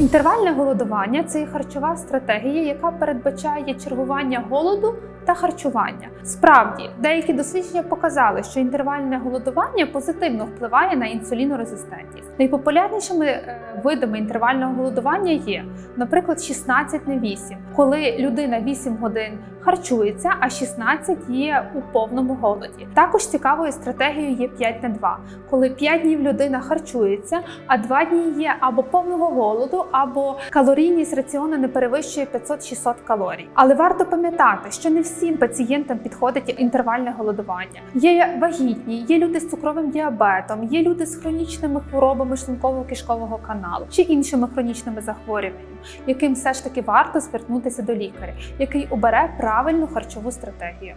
Інтервальне голодування це є харчова стратегія, яка передбачає чергування голоду та харчування. Справді, деякі дослідження показали, що інтервальне голодування позитивно впливає на інсулінорезистентність. Найпопулярнішими е, видами інтервального голодування є, наприклад, 16 на 8, коли людина 8 годин харчується, а 16 є у повному голоді. Також цікавою стратегією є 5 на 2, коли 5 днів людина харчується, а 2 дні є або повного голоду, або калорійність раціону не перевищує 500-600 калорій. Але варто пам'ятати, що не всім пацієнтам підходить інтервальне голодування. Є вагітні, є люди з цукровим діабетом, є люди з хронічними хворобами шлунково-кишкового каналу чи іншими хронічними захворюваннями, яким все ж таки варто звернутися до лікаря, який обере правильну харчову стратегію.